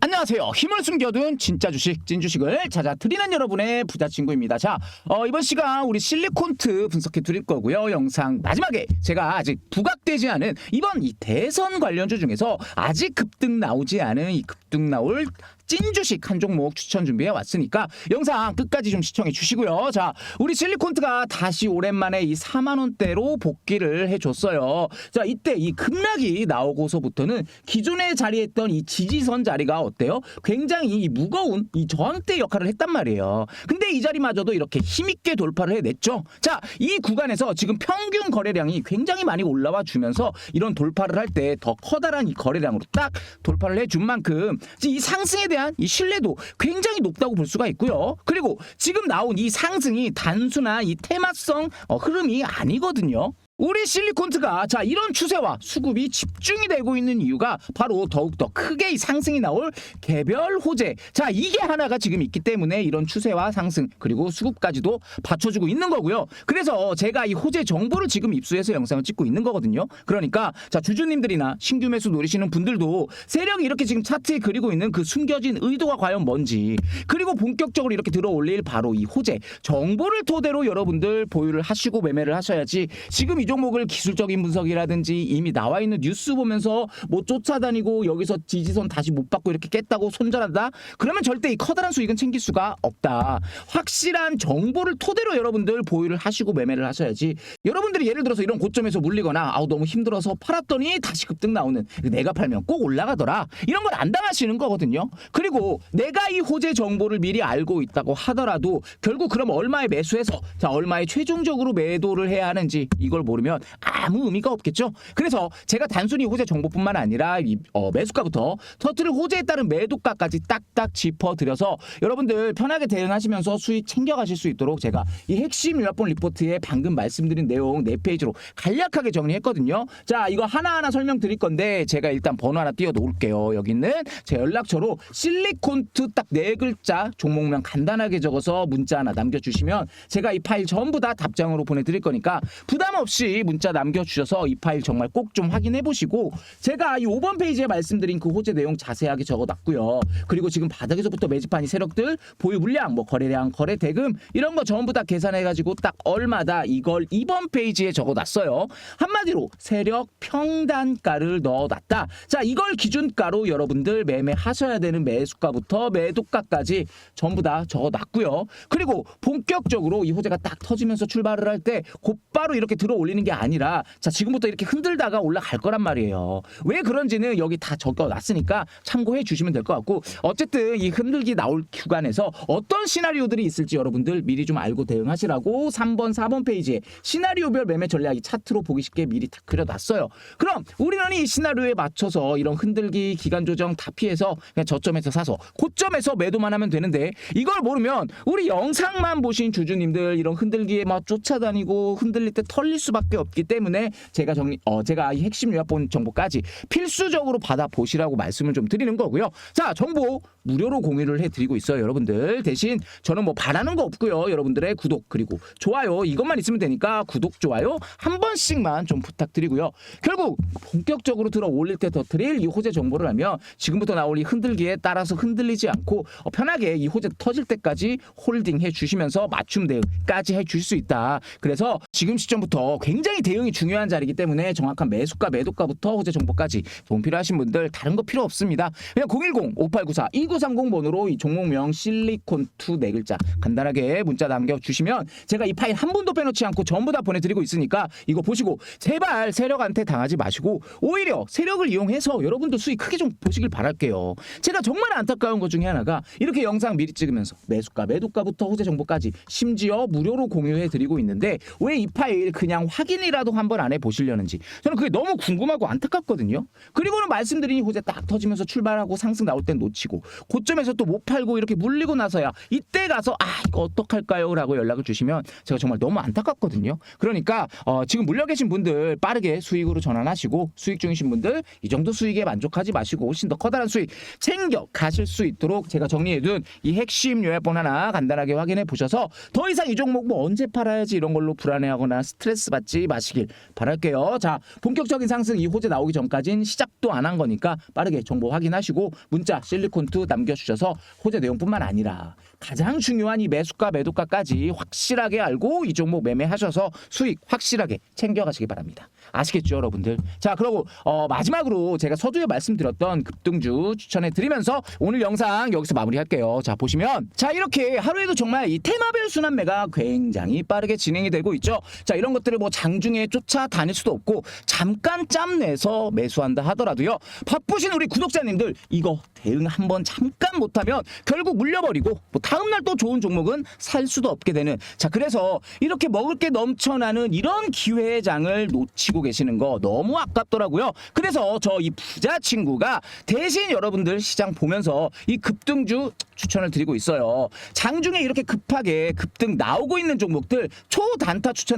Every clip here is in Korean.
안녕하세요. 힘을 숨겨둔 진짜 주식, 찐 주식을 찾아 드리는 여러분의 부자 친구입니다. 자, 어, 이번 시간 우리 실리콘트 분석해 드릴 거고요. 영상 마지막에 제가 아직 부각되지 않은 이번 이 대선 관련주 중에서 아직 급등 나오지 않은 이 급등 나올 찐 주식 한 종목 추천 준비해 왔으니까 영상 끝까지 좀 시청해 주시고요. 자, 우리 실리콘트가 다시 오랜만에 이 4만 원대로 복귀를 해줬어요. 자, 이때 이 급락이 나오고서부터는 기존에 자리했던 이 지지선 자리가 어때요? 굉장히 이 무거운 이 저항대 역할을 했단 말이에요. 근데 이 자리마저도 이렇게 힘있게 돌파를 해냈죠. 자, 이 구간에서 지금 평균 거래량이 굉장히 많이 올라와 주면서 이런 돌파를 할 때 더 커다란 이 거래량으로 딱 돌파를 해 준 만큼 이 상승에 대한 이 신뢰도 굉장히 높다고 볼 수가 있고요. 그리고 지금 나온 이 상승이 단순한 이 테마성 어, 흐름이 아니거든요. 우리 실리콘트가 자 이런 추세와 수급이 집중이 되고 있는 이유가 바로 더욱더 크게 이 상승이 나올 개별 호재. 자 이게 하나가 지금 있기 때문에 이런 추세와 상승 그리고 수급까지도 받쳐주고 있는 거고요. 그래서 제가 이 호재 정보를 지금 입수해서 영상을 찍고 있는 거거든요. 그러니까 자 주주님들이나 신규 매수 노리시는 분들도 세력이 이렇게 지금 차트에 그리고 있는 그 숨겨진 의도가 과연 뭔지 그리고 본격적으로 이렇게 들어 올릴 바로 이 호재 정보를 토대로 여러분들 보유를 하시고 매매를 하셔야지 지금 이 종목을 기술적인 분석이라든지 이미 나와 있는 뉴스 보면서 뭐 쫓아다니고 여기서 지지선 다시 못 받고 이렇게 깼다고 손절한다? 그러면 절대 이 커다란 수익은 챙길 수가 없다. 확실한 정보를 토대로 여러분들 보유를 하시고 매매를 하셔야지. 여러분들이 예를 들어서 이런 고점에서 물리거나 아우 너무 힘들어서 팔았더니 다시 급등 나오는 내가 팔면 꼭 올라가더라. 이런 걸 안 당하시는 거거든요. 그리고 내가 이 호재 정보를 미리 알고 있다고 하더라도 결국 그럼 얼마에 매수해서 자 얼마에 최종적으로 매도를 해야 하는지 이걸 모르 면 아무 의미가 없겠죠. 그래서 제가 단순히 호재 정보뿐만 아니라 이, 어, 매수가부터 터트릴 호재에 따른 매도가까지 딱딱 짚어드려서 여러분들 편하게 대응하시면서 수익 챙겨가실 수 있도록 제가 이 핵심 요약본 리포트에 방금 말씀드린 내용 네 페이지로 간략하게 정리했거든요. 자 이거 하나하나 설명드릴 건데 제가 일단 번호 하나 띄워 놓을게요. 여기 있는 제 연락처로 실리콘트 딱 네 글자 종목명 간단하게 적어서 문자 하나 남겨주시면 제가 이 파일 전부 다 답장으로 보내드릴 거니까 부담 없이 문자 남겨주셔서 이 파일 정말 꼭 좀 확인해 보시고 제가 이 5번 페이지에 말씀드린 그 호재 내용 자세하게 적어놨고요. 그리고 지금 바닥에서부터 매집한 이 세력들 보유 물량, 뭐 거래량, 거래 대금 이런 거 전부 다 계산해가지고 딱 얼마다 이걸 2번 페이지에 적어놨어요. 한마디로 세력 평단가를 넣어놨다. 자 이걸 기준가로 여러분들 매매하셔야 되는 매수가부터 매도가까지 전부 다 적어놨고요. 그리고 본격적으로 이 호재가 딱 터지면서 출발을 할 때 곧바로 이렇게 들어 올리는 게 아니라 자 지금부터 이렇게 흔들다가 올라갈 거란 말이에요. 왜 그런지는 여기 다 적어놨으니까 참고해 주시면 될 것 같고 어쨌든 이 흔들기 나올 구간에서 어떤 시나리오들이 있을지 여러분들 미리 좀 알고 대응하시라고 3번 4번 페이지에 시나리오별 매매 전략이 차트로 보기 쉽게 미리 다 그려놨어요. 그럼 우리는 이 시나리오에 맞춰서 이런 흔들기 기간 조정 다 피해서 그냥 저점에서 사서 고점에서 매도만 하면 되는데 이걸 모르면 우리 영상만 보신 주주님들 이런 흔들기에 막 쫓아다니고 흔들릴 때 털릴 수밖에 없기 때문에 제가 정리 어 제가 이 핵심 요약본 정보까지 필수적으로 받아 보시라고 말씀을 좀 드리는 거고요. 자 정보 무료로 공유를 해 드리고 있어요, 여러분들. 대신 저는 뭐 바라는 거 없고요. 여러분들의 구독 그리고 좋아요 이것만 있으면 되니까 구독 좋아요 한 번씩만 좀 부탁드리고요. 결국 본격적으로 들어 올릴 때더 트릴 이 호재 정보를 알면 지금부터 나올 이 흔들기에 따라서 흔들리지 않고 어, 편하게 이 호재 터질 때까지 홀딩 해 주시면서 맞춤 대응까지 해줄수 있다. 그래서 지금 시점부터 굉장히 대응이 중요한 자리이기 때문에 정확한 매수가 매도가부터 호재 정보까지 도움 필요하신 분들 다른 거 필요 없습니다. 그냥 010-5894-2930 번호로 이 종목명 실리콘2 네 글자 간단하게 문자 남겨주시면 제가 이 파일 한 분도 빼놓지 않고 전부 다 보내드리고 있으니까 이거 보시고 제발 세력한테 당하지 마시고 오히려 세력을 이용해서 여러분도 수익 크게 좀 보시길 바랄게요. 제가 정말 안타까운 것 중에 하나가 이렇게 영상 미리 찍으면서 매수가 매도가부터 호재 정보까지 심지어 무료로 공유해 드리고 있는데 왜 이 파일 그냥 확인이라도 한번 안 해 보시려는지 저는 그게 너무 궁금하고 안타깝거든요. 그리고는 말씀드린 이 호재 딱 터지면서 출발하고 상승 나올 땐 놓치고 고점에서 또 못 팔고 이렇게 물리고 나서야 이때 가서 아 이거 어떡할까요? 라고 연락을 주시면 제가 정말 너무 안타깝거든요. 그러니까 어, 지금 물려 계신 분들 빠르게 수익으로 전환하시고 수익 중이신 분들 이 정도 수익에 만족하지 마시고 훨씬 더 커다란 수익 챙겨 가실 수 있도록 제가 정리해둔 이 핵심 요약본 하나 간단하게 확인해 보셔서 더 이상 이 종목 뭐 언제 팔아야지 이런 걸로 불안해하고 고민하거나 스트레스 받지 마시길 바랄게요. 자, 본격적인 상승 이 호재 나오기 전까진 시작도 안 한 거니까 빠르게 정보 확인하시고 문자 실리콘투 남겨주셔서 호재 내용뿐만 아니라 가장 중요한 이 매수가 매도가까지 확실하게 알고 이 종목 매매하셔서 수익 확실하게 챙겨가시기 바랍니다. 아시겠죠, 여러분들? 자, 그리고 어, 마지막으로 제가 서두에 말씀드렸던 급등주 추천해 드리면서 오늘 영상 여기서 마무리할게요. 자, 보시면 자 이렇게 하루에도 정말 이 테마별 순환매가 굉장히 빠르게 진행이 되고 있죠. 자, 이런 것들을 뭐 장중에 쫓아다닐 수도 없고 잠깐 짬 내서 매수한다 하더라도요. 바쁘신 우리 구독자님들 이거 대응 한번 잠깐 못하면 결국 물려버리고 뭐 다음날 또 좋은 종목은 살 수도 없게 되는 자 그래서 이렇게 먹을 게 넘쳐나는 이런 기회의 장을 놓치고 계시는 거 너무 아깝더라고요. 그래서 저 이 부자 친구가 대신 여러분들 시장 보면서 이 급등주 추천을 드리고 있어요. 장중에 이렇게 급하게 급등 나오고 있는 종목들 초단타 추천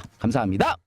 감사합니다.